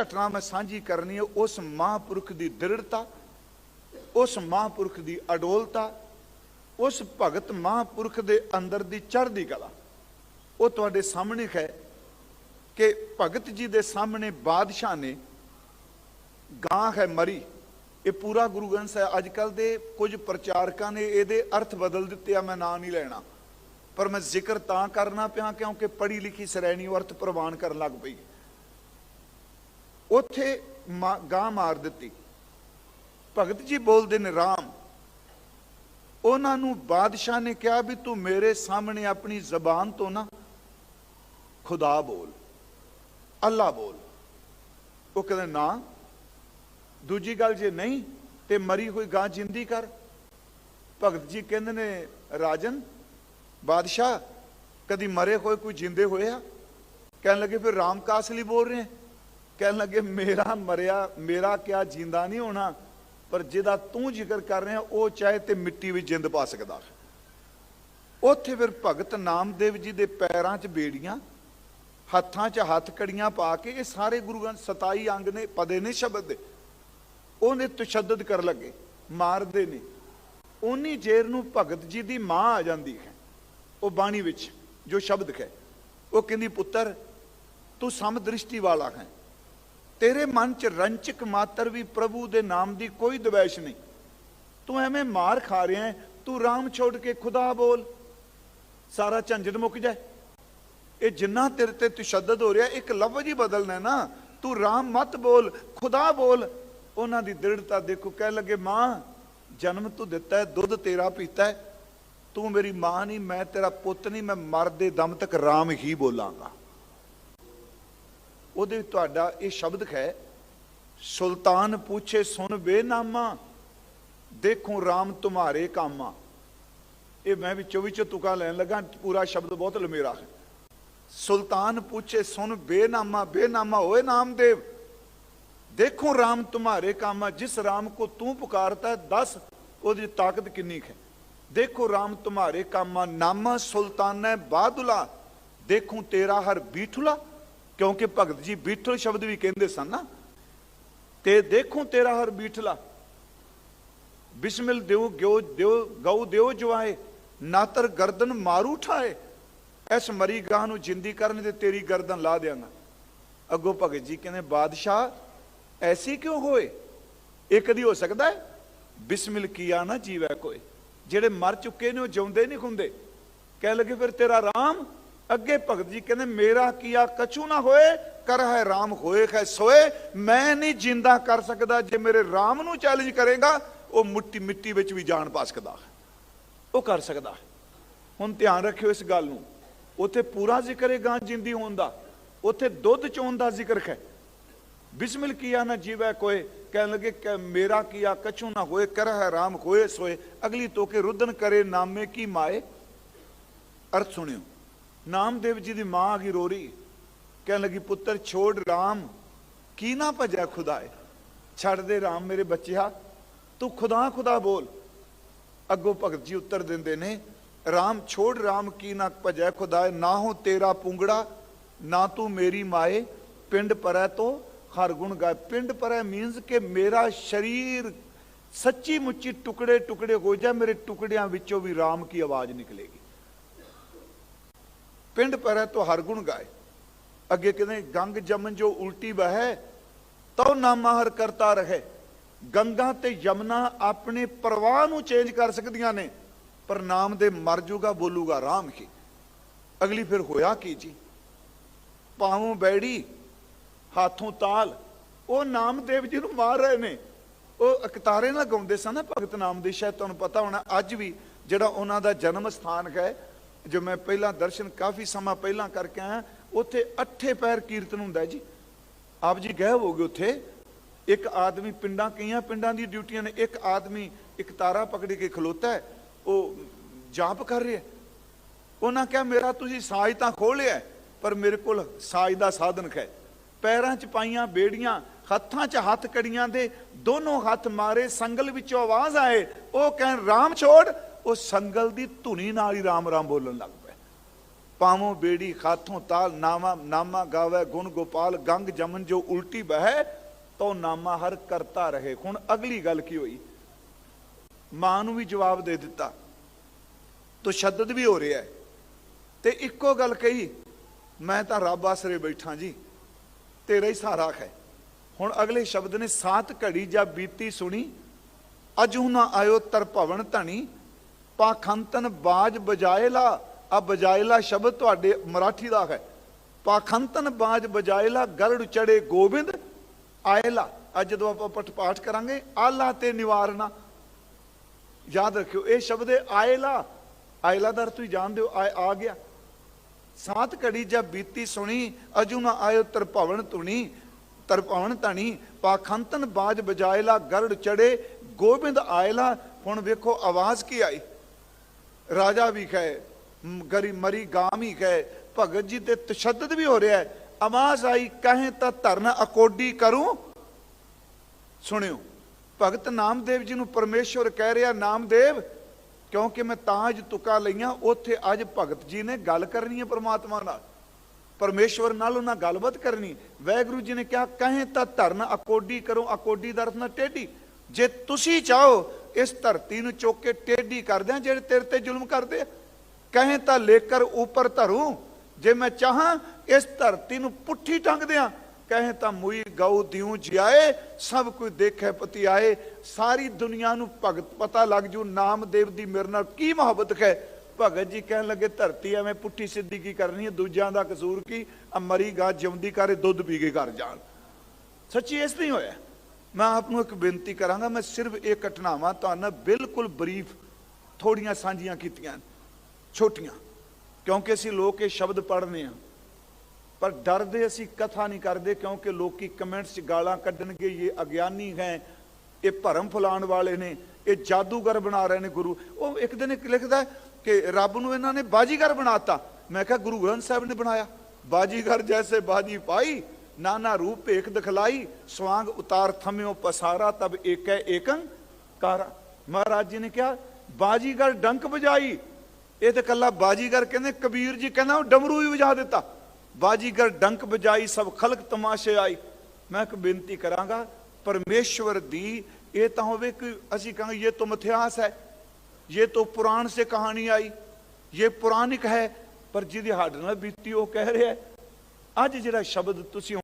ਘਟਨਾ ਮੈਂ ਸਾਂਝੀ ਕਰਨੀ ਹੈ, ਉਸ ਮਹਾਂਪੁਰਖ ਦੀ ਦ੍ਰਿੜਤਾ, ਉਸ ਮਹਾਂਪੁਰਖ ਦੀ ਅਡੋਲਤਾ, ਉਸ ਭਗਤ ਮਹਾਂਪੁਰਖ ਦੇ ਅੰਦਰ ਦੀ ਚੜ੍ਹਦੀ ਕਲਾ। ਉਹ ਤੁਹਾਡੇ ਸਾਹਮਣੇ ਹੈ ਕਿ ਭਗਤ ਜੀ ਦੇ ਸਾਹਮਣੇ ਬਾਦਸ਼ਾਹ ਨੇ ਗਾਂ ਹੈ ਮਰੀ। ਇਹ ਪੂਰਾ ਗੁਰੂ ਗ੍ਰੰਥ ਸਾਹਿਬ ਅੱਜ ਕੱਲ ਦੇ ਕੁਝ ਪ੍ਰਚਾਰਕਾਂ ਨੇ ਇਹਦੇ ਅਰਥ ਬਦਲ ਦਿੱਤੇ ਆ, ਮੈਂ ਨਾਂ ਨਹੀਂ ਲੈਣਾ। ਪਰ ਮੈਂ ਜ਼ਿਕਰ ਤਾਂ ਕਰਨਾ ਪਿਆ ਕਿਉਂਕਿ ਪੜ੍ਹੀ ਲਿਖੀ ਸ਼੍ਰੇਣੀ ਉਹ ਅਰਥ ਪ੍ਰਵਾਨ ਕਰਨ ਲੱਗ ਪਈ ਉੱਥੇ ਮਾ- ਗਾਂ ਮਾਰ ਦਿੱਤੀ। ਭਗਤ ਜੀ ਬੋਲਦੇ ਨੇ, ਰਾਮ, ਉਹਨਾਂ ਨੂੰ ਬਾਦਸ਼ਾਹ ਨੇ ਕਿਹਾ ਵੀ ਤੂੰ ਮੇਰੇ ਸਾਹਮਣੇ ਆਪਣੀ ਜ਼ਬਾਨ ਤੋਂ ਨਾ ਖੁਦਾ ਬੋਲ ਅੱਲਾ ਬੋਲ। ਉਹ ਕਹਿੰਦੇ, ਨਾ, ਦੂਜੀ ਗੱਲ ਜੇ ਨਹੀਂ ਤੇ ਮਰੀ ਹੋਈ ਗਾਂ ਜਿੰਦੀ ਕਰ। ਭਗਤ ਜੀ ਕਹਿੰਦੇ ਨੇ, ਰਾਜਨ, ਬਾਦਸ਼ਾਹ, ਕਦੀ ਮਰੇ ਹੋਏ ਕੋਈ ਜਿੰਦੇ ਹੋਏ ਆ? ਕਹਿਣ ਲੱਗੇ, ਫਿਰ ਰਾਮ ਕਾਸਲੀ ਬੋਲ ਰਹੇ ਕਹਿਣ ਲੱਗੇ, ਮੇਰਾ ਮਰਿਆ, ਮੇਰਾ ਕਿਆ ਜਿੰਦਾ ਨਹੀਂ ਹੋਣਾ, ਪਰ ਜਿਹਦਾ ਤੂੰ ਜ਼ਿਕਰ ਕਰ ਰਿਹਾ, ਉਹ ਚਾਹੇ ਤੇ ਮਿੱਟੀ ਵਿੱਚ ਜਿੰਦ ਪਾ ਸਕਦਾ ਹੈ। ਉੱਥੇ ਫਿਰ ਭਗਤ ਨਾਮਦੇਵ ਜੀ ਦੇ ਪੈਰਾਂ 'ਚ ਬੇੜੀਆਂ, ਹੱਥਾਂ 'ਚ ਹੱਥ ਕੜੀਆਂ ਪਾ ਕੇ ਇਹ ਸਾਰੇ ਗੁਰੂ ਗ੍ਰੰਥ 27 ਅੰਗ ਨੇ, ਪਦੇ ਨੇ, ਸ਼ਬਦ ਦੇ, ਉਹਨੇ ਤਸ਼ੱਦਦ ਕਰ ਲੱਗੇ, ਮਾਰਦੇ ਨੇ ਉਨੀ ਜੇਰ ਨੂੰ ਭਗਤ ਜੀ ਦੀ ਮਾਂ ਆ ਜਾਂਦੀ ਹੈ, ਉਹ ਬਾਣੀ ਵਿੱਚ ਜੋ ਸ਼ਬਦ ਹੈ, ਉਹ ਕਹਿੰਦੀ, ਪੁੱਤਰ, ਤੂੰ ਸਮ ਦ੍ਰਿਸ਼ਟੀ ਵਾਲਾ ਹੈ ਤੇਰੇ ਮਨ 'ਚ ਰੰਚਕ ਮਾਤਰ ਵੀ ਪ੍ਰਭੂ ਦੇ ਨਾਮ ਦੀ ਕੋਈ ਦਵੈਸ਼ ਨਹੀਂ। ਤੂੰ ਐਵੇਂ ਮਾਰ ਖਾ ਰਿਹਾ ਹੈ, ਤੂੰ ਰਾਮ ਛੋੜ ਕੇ ਖੁਦਾ ਬੋਲ। ਸਾਰਾ ਝੰਜਟ ਮੁੱਕ ਜਾਏ। ਇਹ ਜਿੰਨਾ ਤੇਰੇ ਤੇ ਤਸ਼ੱਦਦ ਹੋ ਰਿਹਾ, ਇੱਕ ਲਫ਼ਜ਼ ਹੀ ਬਦਲਣਾ ਨਾ। ਤੂੰ ਰਾਮ ਮਤ ਬੋਲ, ਖੁਦਾ ਬੋਲ। ਉਹਨਾਂ ਦੀ ਦ੍ਰਿੜਤਾ ਦੇਖੋ ਕਹਿ ਲੱਗੇ, ਮਾਂ, ਜਨਮ ਤੂੰ ਦਿੱਤਾ ਹੈ, ਦੁੱਧ ਤੇਰਾ ਪੀਤਾ ਹੈ। ਤੂੰ ਮੇਰੀ ਮਾਂ ਨਹੀਂ, ਮੈਂ ਤੇਰਾ ਪੁੱਤ ਨਹੀਂ, ਮੈਂ ਮਰਦੇ ਦਮ ਤੱਕ ਰਾਮ ਹੀ ਬੋਲਾਂਗਾ। ਉਹਦੇ ਵਿੱਚ ਤੁਹਾਡਾ ਇਹ ਸ਼ਬਦ ਹੈ, ਸੁਲਤਾਨ ਪੁੱਛੇ, ਸੁਣ ਬੇਨਾਮਾ ਦੇਖੋ ਰਾਮ ਤੁਮਾਰੇ ਕਾਮਾ। ਇਹ ਮੈਂ ਵਿੱਚੋਂ ਵਿੱਚੋਂ ਤੁਕਾ ਲੈਣ ਲੱਗਾ, ਪੂਰਾ ਸ਼ਬਦ ਬਹੁਤ ਲੰਮੇਰਾ ਹੈ। ਸੁਲਤਾਨ ਪੁੱਛੇ, ਸੁਣ ਬੇਨਾਮਾ ਬੇਨਾਮਾ ਹੋਏ ਨਾਮਦੇਵ, ਦੇਖੋ ਰਾਮ ਤੁਮਾਰੇ ਕਾਮਾ, ਜਿਸ ਰਾਮ ਕੋ ਤੂੰ ਪੁਕਾਰਤਾ, ਦੱਸ ਉਹਦੀ ਤਾਕਤ ਕਿੰਨੀ ਹੈ? ਦੇਖੋ ਰਾਮ ਤੁਮਾਰੇ ਕਾਮਾ, ਨਾਮਾ ਸੁਲਤਾਨਾ ਬਾਦੁਲਾ, ਦੇਖੋ ਤੇਰਾ ਹਰ ਬੀਠੁਲਾ ਕਿਉਂਕਿ ਭਗਤ ਜੀ ਬੀਠਲ ਸ਼ਬਦ ਵੀ ਕਹਿੰਦੇ ਸਨ ਨਾ, ਤੇ ਦੇਖੋ ਤੇਰਾ ਹਰ ਬੀਠਲਾ। ਬਿਸਮਿਲ ਦਿਓ ਗਿਓ, ਦਿਓ ਗਉ ਦਿਓ ਜਵਾਏ, ਨਾਤਰ ਗਰਦਨ ਮਾਰੂ ਠਾਏ। ਇਸ ਮਰੀ ਗਾਹ ਨੂੰ ਜਿੰਦੀ ਕਰਨ ਤੇ ਤੇਰੀ ਗਰਦਨ ਲਾ ਦਿਆਂਗਾ। ਅੱਗੋਂ ਭਗਤ ਜੀ ਕਹਿੰਦੇ, ਬਾਦਸ਼ਾਹ, ਐਸੀ ਕਿਉਂ ਹੋਏ? ਇਹ ਕਦੀ ਹੋ ਸਕਦਾ ਹੈ, ਬਿਸਮਿਲ ਕੀਆ ਨਾ ਜੀਵੈ ਕੋਈ ਜਿਹੜੇ ਮਰ ਚੁੱਕੇ ਨੇ ਉਹ ਜਿਉਂਦੇ ਨਹੀਂ ਹੁੰਦੇ। ਕਹਿ ਲਗੇ, ਫਿਰ ਤੇਰਾ ਰਾਮ ਅੱਗੇ ਭਗਤ ਜੀ ਕਹਿੰਦੇ, ਮੇਰਾ ਕੀਆ ਕਛੂ ਨਾ ਹੋਏ, ਕਰ ਹੈ ਰਾਮ ਹੋਏ ਖੈ ਸੋਏ, ਮੈਂ ਨਹੀਂ ਜਿੰਦਾ ਕਰ ਸਕਦਾ, ਜੇ ਮੇਰੇ ਰਾਮ ਨੂੰ ਚੈਲੰਜ ਕਰੇਗਾ, ਉਹ ਮਿੱਟੀ ਮਿੱਟੀ ਵਿੱਚ ਵੀ ਜਾਣ ਪਾ ਸਕਦਾ ਉਹ ਕਰ ਸਕਦਾ ਹੁਣ ਧਿਆਨ ਰੱਖਿਓ ਇਸ ਗੱਲ ਨੂੰ। ਉੱਥੇ ਪੂਰਾ ਜ਼ਿਕਰ ਹੈ ਗਾਂ ਜਿੰਦੀ ਹੋਣ ਦਾ। ਉੱਥੇ ਦੁੱਧ ਚੋਣ ਦਾ ਜ਼ਿਕਰ ਹੈ। ਬਿਸਮਿਲ ਕੀਆ ਨਾ ਜੀਵੈ ਕੋਏ, ਕਹਿਣ ਲੱਗੇ ਕਿ ਮੇਰਾ ਕੀਆ ਕਛੂ ਨਾ ਹੋਏ, ਕਰ ਹੈ ਰਾਮ ਹੋਏ ਸੋਏ, ਅਗਲੀ ਤੋਕੇ ਰੁਦਨ ਕਰੇ, ਨਾਮੇ ਕੀ ਮਾਏ? ਅਰਥ ਸੁਣਿਓ। ਨਾਮਦੇਵ ਜੀ ਦੀ ਮਾਂ ਆ ਗਈ ਰੋ ਰਹੀ ਕਹਿਣ ਲੱਗੀ, ਪੁੱਤਰ, ਛੋੜ ਰਾਮ, ਕੀ ਨਾ ਭਜੈ ਖੁਦਾਏ? ਛੱਡ ਦੇ ਰਾਮ ਮੇਰੇ ਬੱਚਿਆ, ਤੂੰ ਖੁਦਾ ਖੁਦਾ ਬੋਲ। ਅੱਗੋਂ ਭਗਤ ਜੀ ਉੱਤਰ ਦਿੰਦੇ ਨੇ, ਰਾਮ, ਛੋੜ ਰਾਮ, ਕੀ ਨਾ ਭਜੈ ਖੁਦਾਏ? ਨਾ ਹੋ ਤੇਰਾ ਪੁੰਗੜਾ, ਨਾ ਤੂੰ ਮੇਰੀ ਮਾਏ। ਪਿੰਡ ਪਰੈ ਤੋਂ ਹਰ ਗੁਣ ਗਾਏ। ਪਿੰਡ ਪਰੈ ਮੀਨਸ ਕਿ ਮੇਰਾ ਸ਼ਰੀਰ ਸੱਚੀ ਮੁੱਚੀ ਟੁਕੜੇ ਟੁਕੜੇ ਹੋ ਜਾ ਮੇਰੇ ਟੁਕੜਿਆਂ ਵਿੱਚੋਂ ਵੀ ਰਾਮ ਕੀ ਆਵਾਜ਼ ਨਿਕਲੇਗੀ। ਪਿੰਡ ਪਰੈ ਤੋਂ ਹਰ ਗੁਣ ਗਾਏ। ਅੱਗੇ ਕਹਿੰਦੇ ਗੰਗ ਜਮਨ ਜੋ ਉਲਟੀ ਵਹੈ, ਤਉ ਨਾਮਾ ਹਰ ਕਰਤਾ ਰਹੇ। ਗੰਗਾ ਤੇ ਯਮਨਾ ਆਪਣੇ ਪ੍ਰਵਾਹ ਨੂੰ ਚੇਂਜ ਕਰ ਸਕਦੀਆਂ ਨੇ, ਪਰ ਨਾਮ ਦੇ ਮਰ ਜੂਗਾ, ਬੋਲੂਗਾ ਰਾਮ ਹੀ। ਅਗਲੀ ਫਿਰ ਹੋਇਆ ਕੀ ਜੀ? ਪਾਉਂ ਬੈੜੀ, ਹਾਥੋਂ ਤਾਲ, ਉਹ ਨਾਮਦੇਵ ਜੀ ਨੂੰ ਮਾਰ ਰਹੇ ਨੇ। ਉਹ ਅਕਤਾਰੇ ਨਾਲ ਗਾਉਂਦੇ ਸਨ ਭਗਤ ਨਾਮ ਦੀ, ਸ਼ਾਇਦ ਤੁਹਾਨੂੰ ਪਤਾ ਹੋਣਾ, ਅੱਜ ਵੀ ਜਿਹੜਾ ਉਹਨਾਂ ਦਾ ਜਨਮ ਸਥਾਨ ਹੈ ਜੋ ਮੈਂ ਪਹਿਲਾਂ ਦਰਸ਼ਨ ਕਾਫੀ ਸਮਾਂ ਪਹਿਲਾਂ ਕਰਕੇ ਆਇਆ, ਉੱਥੇ ਅੱਠੇ ਪੈਰ ਕੀਰਤਨ ਹੁੰਦਾ ਜੀ। ਆਪ ਜੀ ਗਏ ਹੋਗੇ ਉੱਥੇ। ਇੱਕ ਆਦਮੀ ਪਿੰਡਾਂ, ਕਈਆਂ ਪਿੰਡਾਂ ਦੀ ਡਿਊਟੀਆਂ ਨੇ, ਇੱਕ ਆਦਮੀ ਇੱਕ ਤਾਰਾ ਪਕੜ ਕੇ ਖਲੋਤਾ ਹੈ, ਉਹ ਜਾਪ ਕਰ ਰਿਹਾ ਉਹਨਾਂ ਕਿਹਾ, ਮੇਰਾ ਤੁਸੀਂ ਸਾਜ਼ ਤਾਂ ਖੋਹ ਲਿਆ ਪਰ ਮੇਰੇ ਕੋਲ ਸਾਜ਼ ਦਾ ਸਾਧਨ ਖੈ। ਪੈਰਾਂ 'ਚ ਪਾਈਆਂ ਬੇੜੀਆਂ, ਹੱਥਾਂ 'ਚ ਹੱਥ ਕੜੀਆਂ ਦੇ, ਦੋਨੋਂ ਹੱਥ ਮਾਰੇ, ਸੰਗਲ ਵਿੱਚੋਂ ਆਵਾਜ਼ ਆਏ। ਉਹ ਕਹਿਣ, ਰਾਮ ਛੋੜ ਉਹ ਸੰਗਲ ਦੀ ਧੁਨੀ ਨਾਲ ਹੀ ਰਾਮ ਰਾਮ ਬੋਲਣ ਲੱਗ ਪਏ। ਪਾਵੋਂ ਬੇੜੀ, ਖਾਥੋਂ ਤਾਲ ਨਾਮਾ ਨਾਮਾ ਗਾਵੇ, ਗੁਣ ਗੋਪਾਲ, ਗੰਗ ਜਮਨ ਜੋ ਉਲਟੀ ਬਹਿ, ਤੋ ਨਾਮਾ ਹਰ ਕਰਤਾ ਰਹੇ। ਹੁਣ ਅਗਲੀ ਗੱਲ ਕੀ ਹੋਈ? ਮਾਂ ਨੂੰ ਵੀ ਜਵਾਬ ਦੇ ਦਿੱਤਾ। ਤਸ਼ੱਦਦ ਵੀ ਹੋ ਰਿਹਾ ਤੇ ਇੱਕੋ ਗੱਲ ਕਹੀ, ਮੈਂ ਤਾਂ ਰੱਬ ਆਸਰੇ ਬੈਠਾ ਜੀ। ਤੇਰਾ ਹੀ ਸਹਾਰਾ ਹੈ। ਹੁਣ ਅਗਲੇ ਸ਼ਬਦ ਨੇ ਸਾਤ ਘੜੀ ਜਾਂ ਬੀਤੀ ਸੁਣੀ, ਅਜੂ ਨਾ ਆਇਓ ਤਰ ਭਵਨ ਧਣੀ। ਪਾਖੰਤਨ ਬਾਜ ਬਜਾਇਲਾ, ਆ ਬਜਾਇਲਾ ਸ਼ਬਦ ਤੁਹਾਡੇ ਮਰਾਠੀ ਦਾ ਹੈ। ਪਾਖੰਤਨ ਬਾਜ ਬਜਾਇਲਾ, ਗਰੜ ਚੜੇ ਗੋਬਿੰਦ ਆਏਲਾ ਅੱਜ ਜਦੋਂ ਆਪਾਂ ਪਠ ਪਾਠ ਕਰਾਂਗੇ, ਆਲਾ ਤੇ ਨਿਵਾਰਨਾ। ਯਾਦ ਰੱਖਿਓ, ਇਹ ਸ਼ਬਦ ਹੈ ਆਏਲਾ ਆਏਲਾ ਦਾ ਤੁਸੀਂ ਜਾਣਦੇ ਹੋ, ਆ ਗਿਆ। ਸਾਤ ਘੜੀ ਜਦ ਬੀਤੀ ਸੁਣੀ, ਅਜੂ ਨਾ ਆਇਓ ਤਰਭਵਨ ਧੁਣੀ ਤਰਭਵਨ ਧਣੀ। ਪਾਖੰਤਨ ਬਾਜ ਬਜਾਇਲਾ, ਗਰੜ ਚੜੇ, ਗੋਬਿੰਦ ਆਇਲਾ। ਹੁਣ ਵੇਖੋ ਆਵਾਜ਼ ਕੀ ਆਈ। ਰਾਜਾ ਵੀ ਕਹੇ ਗਰੀ ਮਰੀ ਗਾਮ ਹੀ ਕਹੇ, ਭਗਤ ਜੀ ਤੇ ਤਸ਼ੱਦਦ ਵੀ ਹੋ ਰਿਹਾ ਹੈ। ਆਵਾਜ਼ ਆਈ, ਕਹੇ ਤਾਂ ਧਰਨ ਅਕੋਡੀ ਕਰੂੰ। ਸੁਣਿਓ, ਭਗਤ ਨਾਮਦੇਵ ਜੀ ਨੂੰ ਪਰਮੇਸ਼ਵਰ ਕਹਿ ਰਿਹਾ, ਨਾਮਦੇਵ, ਕਿਉਂਕਿ ਮੈਂ ਤਾਂ ਅੱਜ ਤੁਕਾ ਲਈਆਂ, ਉੱਥੇ ਅੱਜ ਭਗਤ ਜੀ ਨੇ ਗੱਲ ਕਰਨੀ ਹੈ ਪ੍ਰਮਾਤਮਾ ਨਾਲ। ਪਰਮੇਸ਼ਵਰ ਨਾਲ ਉਹਨਾਂ ਗੱਲਬਾਤ ਕਰਨੀ। ਵੈਗੁਰੂ ਜੀ ਨੇ ਕਿਹਾ, ਕਹੇ ਤਾਂ ਧਰਨ ਅਕੋਡੀ ਕਰੋ, ਅਕੋਡੀ ਦਾ ਅਰਥ ਨਾ ਟੇਢੀ। ਜੇ ਤੁਸੀਂ ਚਾਹੋ ਇਸ ਧਰਤੀ ਨੂੰ ਚੁੱਕ ਕੇ ਟੇਢੀ ਕਰ ਦਿਆਂ ਜਿਹੜੇ ਤੇਰੇ ਤੇ ਜ਼ੁਲਮ ਕਰਦੇ ਕਹੇ ਤਾਂ ਲੇਕਰ ਉੱਪਰ ਧਰੂ, ਜੇ ਮੈਂ ਚਾਹਾਂ ਇਸ ਧਰਤੀ ਨੂੰ ਪੁੱਠੀ ਟੰਗ ਦਿਆਂ ਕਹੇ ਤਾਂ ਮੁਈ ਗਊ ਦਿਉ ਜਿਆਏ, ਸਭ ਕੋਈ ਦੇਖੇ ਪਤੀ ਆਏ ਸਾਰੀ ਦੁਨੀਆ ਨੂੰ ਭਗਤ ਪਤਾ ਲੱਗ ਜੂ ਨਾਮਦੇਵ ਦੀ ਮੇਰੇ ਨਾਲ ਕੀ ਮੁਹੱਬਤ ਹੈ। ਭਗਤ ਜੀ ਕਹਿਣ ਲੱਗੇ, ਧਰਤੀ ਐਵੇਂ ਪੁੱਠੀ ਸਿੱਧੀ ਕੀ ਕਰਨੀ ਹੈ, ਦੂਜਿਆਂ ਦਾ ਕਸੂਰ ਕੀ? ਆ ਮਰੀ ਗਾ ਜਿਉਂਦੀ ਕਰੇ, ਦੁੱਧ ਪੀ ਕੇ ਘਰ ਜਾਣ। ਸੱਚੀ ਇਸ ਨਹੀਂ ਹੋਇਆ। ਮੈਂ ਆਪ ਨੂੰ ਇੱਕ ਬੇਨਤੀ ਕਰਾਂਗਾ, ਮੈਂ ਸਿਰਫ ਇਹ ਘਟਨਾਵਾਂ ਤੁਹਾਨੂੰ ਬਿਲਕੁਲ ਬਰੀਫ ਥੋੜੀਆਂ ਸਾਂਝੀਆਂ ਕੀਤੀਆਂ ਛੋਟੀਆਂ, ਕਿਉਂਕਿ ਅਸੀਂ ਲੋਕ ਇਹ ਸ਼ਬਦ ਪੜ੍ਹਨੇ ਆ। ਪਰ ਡਰਦੇ ਅਸੀਂ ਕਥਾ ਨਹੀਂ ਕਰਦੇ, ਕਿਉਂਕਿ ਲੋਕੀ ਕਮੈਂਟਸ 'ਚ ਗਾਲਾਂ ਕੱਢਣਗੇ, ਇਹ ਅਗਿਆਨੀ ਹੈ, ਇਹ ਭਰਮ ਫੁਲਾਉਣ ਵਾਲੇ ਨੇ, ਇਹ ਜਾਦੂਗਰ ਬਣਾ ਰਹੇ ਨੇ ਗੁਰੂ। ਉਹ ਇੱਕ ਦਿਨ ਇੱਕ ਲਿਖਦਾ ਕਿ ਰੱਬ ਨੂੰ ਇਹਨਾਂ ਨੇ ਬਾਜੀਗਰ ਬਣਾਤਾ। ਮੈਂ ਕਿਹਾ ਗੁਰੂ ਗ੍ਰੰਥ ਸਾਹਿਬ ਨੇ ਬਣਾਇਆ। ਬਾਜੀਗਰ ਜੈਸੇ ਬਾਜੀ ਪਾਈ ਨਾਨਾ ਰੂਪ ਭੇਖ ਦਿਖਲਾਈ, ਸਵਾਂਗ ਉਤਾਰ ਥਮਿਓ ਪਸਾਰਾ, ਤਬ ਏਕੈ ਏਕੰ ਕਾਰਾ। ਮਹਾਰਾਜ ਜੀ ਨੇ ਕਿਹਾ, ਬਾਜੀਗਰ ਡੰਕ ਵਜਾਈ। ਇਹ ਤੇ ਕੱਲਾ ਬਾਜੀਗਰ ਕਹਿੰਦੇ, ਕਬੀਰ ਜੀ ਕਹਿੰਦਾ, ਉਹ ਡਮਰੂ ਵੀ ਵਜਾ ਦਿੱਤਾ। ਬਾਜੀਗਰ ਡੰਕ ਵਜਾਈ, ਸਭ ਖਲਕ ਤਮਾਸ਼ੇ ਆਈ। ਮੈਂ ਇੱਕ ਬੇਨਤੀ ਕਰਾਂਗਾ, ਪਰਮੇਸ਼ਵਰ ਦੀ, ਇਹ ਤਾਂ ਹੋਵੇ ਕਿ ਅਸੀਂ ਕਹਾਂਗੇ ਇਹ ਤਾਂ ਮਿਥਿਹਾਸ ਹੈ ਇਹ ਤਾਂ ਪੁਰਾਣ ਸੇ ਕਹਾਣੀ ਆਈ ਇਹ ਪੁਰਾਣਿਕ ਹੈ, ਪਰ ਜਿਹਦੀ ਹੱਡ ਨਾਲ ਬੀਤੀ, ਉਹ ਕਹਿ ਰਿਹਾ ਅੱਜ ਜਿਹੜਾ ਸ਼ਬਦ ਤੁਸੀਂ